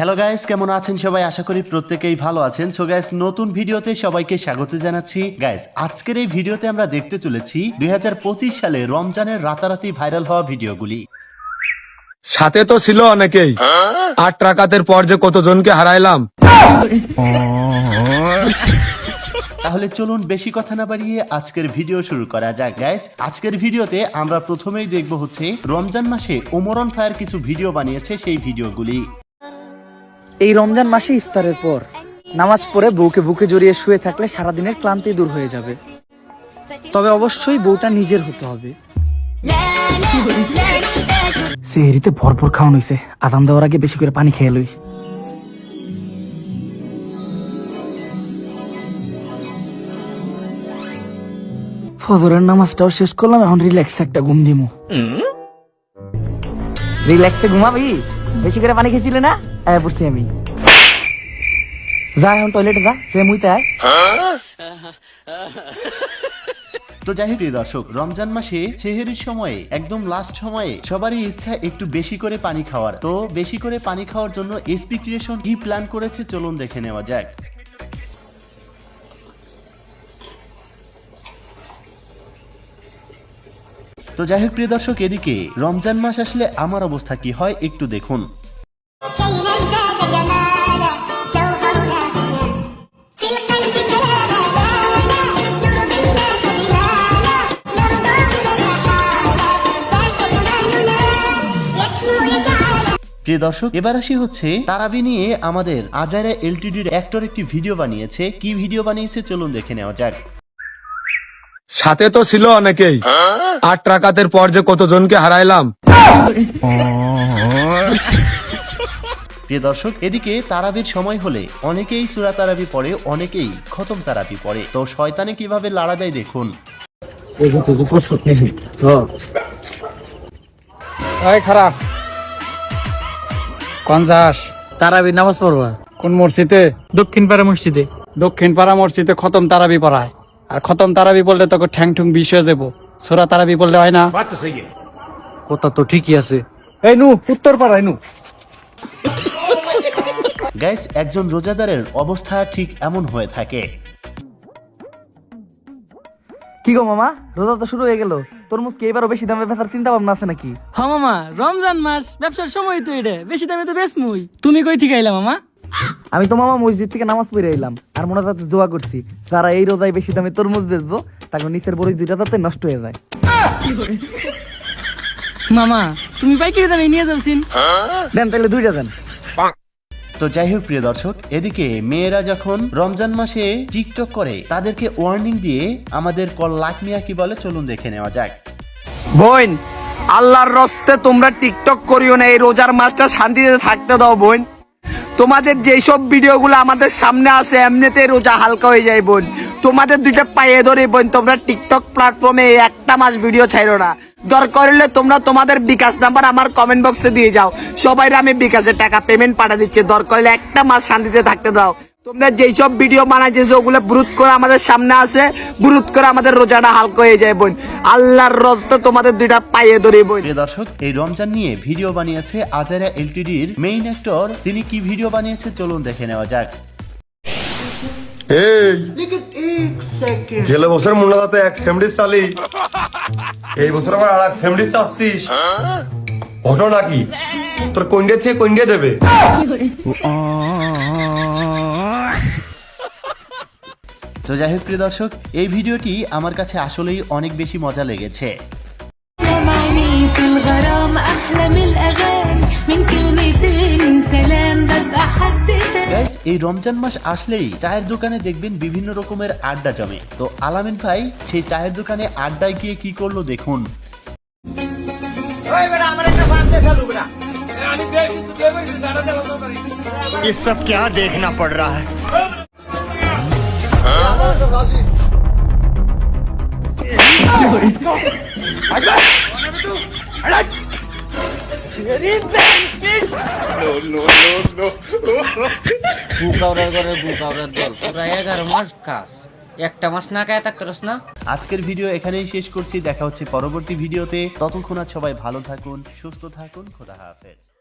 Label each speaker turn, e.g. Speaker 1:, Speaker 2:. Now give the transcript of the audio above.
Speaker 1: Hello guys কেমন আছেন সবাই? আশা করি প্রত্যেকেই ভালো আছেন। সো গাইস নতুন ভিডিওতে সবাইকে স্বাগত জানাচ্ছি। গাইস আজকের এই ভিডিওতে আমরা দেখতে চলেছি দুই সালে রমজানের রাতারাতি ভাইরাল হওয়া ভিডিওগুলি।
Speaker 2: সাথে তো ছিল অনেকেই। আট রাকাতের পর যে কতজনকে হারাইলাম।
Speaker 1: তাহলে চলুন বেশি কথা না বাড়িয়ে আজকের ভিডিও শুরু করা যাক। গাইস আজকের ভিডিওতে আমরা প্রথমেই দেখব হচ্ছে রমজান মাসে ওমরন ফায়ার কিছু ভিডিও বানিয়েছে সেই ভিডিওগুলি।
Speaker 3: এই রমজান মাসে ইফতারের পর নামাজ পড়ে বউকে বুকে জড়িয়ে শুয়ে থাকলে সারাদিনের ক্লান্তি দূর হয়ে যাবে। তবে অবশ্যই বউটা নিজের হতে হবে। সেহরিতে ভরপুর খাওয়ানো হইছে। আদান দেওয়ার আগে বেশি করে পানি খেয়ে লই। ফজরের নামাজটাও শেষ করলাম এখন রিল্যাক্স একটা ঘুম দিমু। রিল্যাক্সে ঘুমাবি? বেশি করে পানি খেয়েছিলে না? আয় পড়ছি আমি যা এখন টয়লেটে যা সে মুইতে আয়
Speaker 1: তো যাই হোক দর্শক, রমজান মাসে সেহেরির সময়ে, একদম লাস্ট সময়ে, সবারই ইচ্ছা একটু বেশি করে পানি খাওয়ার। তো বেশি করে পানি খাওয়ার জন্য এসপি ক্রিয়েশন কি প্ল্যান করেছে চলুন দেখে নেওয়া যাক। তো যাই হোক, প্রিয় দর্শক, এদিকে রমজান মাস আসলে আমার অবস্থা কি হয় একটু দেখুন। প্রিয় দর্শক এবার আসি হচ্ছে তারাবি নিয়ে আমাদের আজারা এলটিডির অ্যাক্টর একটি ভিডিও বানিয়েছে। কি ভিডিও বানিয়েছে চলুন দেখে নেওয়া যাক।
Speaker 2: সাথে তো ছিল অনেকেই। আট রাকাতের পর যে কতজনকে হারাইলাম।
Speaker 1: প্রিয় দর্শক এদিকে তারাবির সময় হলে অনেকেই সুরা তারাবি পড়ে অনেকেই খতম তারাবি পড়ে। তো শয়তানে কীভাবে লাড়া দেয় দেখুন।
Speaker 4: খারাপ। কোন যাস
Speaker 5: তারাবি নামাজ পড়বা?
Speaker 4: কোন মসজিদে?
Speaker 5: দক্ষিণ পাড়া মসজিদে।
Speaker 4: দক্ষিণ পাড়া মসজিদে খতম তারাবি পড়ায়। আর খতম তারাবি পড়লে তোকে ঠ্যাং ঠুং বিষ হয়ে যাব। সোরা তারাবি পড়লে হয় না?
Speaker 5: কথা তো ঠিকই আছে।
Speaker 4: এই নু উত্তর পাড়ায় নু।
Speaker 1: গাইস একজন রোজাদারের অবস্থা ঠিক এমন হয়ে থাকে।
Speaker 3: কি গো মামা? রোজা তো শুরু হয়ে গেল। তরমুজ কি এবারও বেশি দামে বেচার চিন্তা ভাবনা আছে নাকি?
Speaker 5: হ মামা রমজান মাস ব্যবসার সময় তো এটা। বেশি দামে তো বেশ মুই তুমি কই থেকে আইলা মামা?
Speaker 3: আমি তো মামা মসজিদ থেকে নামাজ পড়ে এলাম আর মনে তাতে দোয়া করছি। যারা এই রোজায় বেশি দামে তরমুজ বেচবো তাকে নিচের বড়ই দুইটা তাতে নষ্ট হয়ে যায়।
Speaker 5: মামা তুমি পাইকারি দামে নিয়ে যাচ্ছিন
Speaker 3: দেন তাহলে দুইটা দেন।
Speaker 1: তো যাই হোক, প্রিয় দর্শক, এদিকে মেয়েরা যখন রমজান মাসে টিকটক করে, তাদেরকে ওয়ার্নিং দিয়ে আমাদের কল লাখ মিয়া কি বলে, চলুন দেখে নেওয়া যাক।
Speaker 6: বোন, আল্লাহর রস্তে তোমরা টিকটক করিও না, এই রোজার মাসটা শান্তিতে থাকতে দাও, বোন। তোমাদের যেসব ভিডিওগুলো আমাদের সামনে আসে এমনিতে রোজা হালকা হয়ে যায় বোন। তোমাদের দুইটা পায়ে ধরে বোন, তোমরা টিকটক প্ল্যাটফর্মে একটা মাস ভিডিও ছাইরো না। দরকার হলে তোমরা তোমাদের বিকাশ নাম্বার আমার কমেন্ট বক্সে দিয়ে যাও। সবাই আমি বিকাশের টাকা পেমেন্ট পাঠা দিচ্ছি। দরকার হলে একটা মাস শান্তিতে থাকতে দাও। তোমরা যেসব ভিডিও বানাইতেছো ওগুলো ব্রুত করে আমাদের সামনে আসে ব্রুত করে আমাদের রোজাটা হালকা হয়ে যায় বোন। আল্লাহর রস্তে তোমাদের দুইটা পায়ে ধরে বোন।
Speaker 1: দর্শক এই রমজান নিয়ে ভিডিও বানিয়েছে আজারা এলটিডির মেইন অ্যাক্টর তিনি কি ভিডিও বানিয়েছে? চলুন দেখে নেওয়া যাক।
Speaker 2: এই গেলে বছর মুন্নাদাতে এক সেমডিস চালি। এই বছর আবার আর এক সেমডিস চাচ্ছিস। ঘটনা কি? তোর কন্ডিয়া থেকে কন্ডিয়া দেবে?
Speaker 1: তো যাই হোক প্রিয় দর্শক এই ভিডিওটি আমার কাছে আসলেই অনেক বেশি মজা লেগেছে। এই রমজান মাস আসলেই চায়ের দোকানে দেখবেন বিভিন্ন রকমের আড্ডা জমে। তো আলামিন ভাই সেই চায়ের দোকানে আড্ডায় গিয়ে কি করল দেখুন।
Speaker 7: ये
Speaker 8: সব কে দেখা পড় রা একটা মাস না না
Speaker 1: আজকের ভিডিও এখানেই শেষ করছি। দেখা হচ্ছে পরবর্তী ভিডিওতে। ততক্ষণ সবাই ভালো থাকুন, সুস্থ থাকুন। খোদা হাফেজ।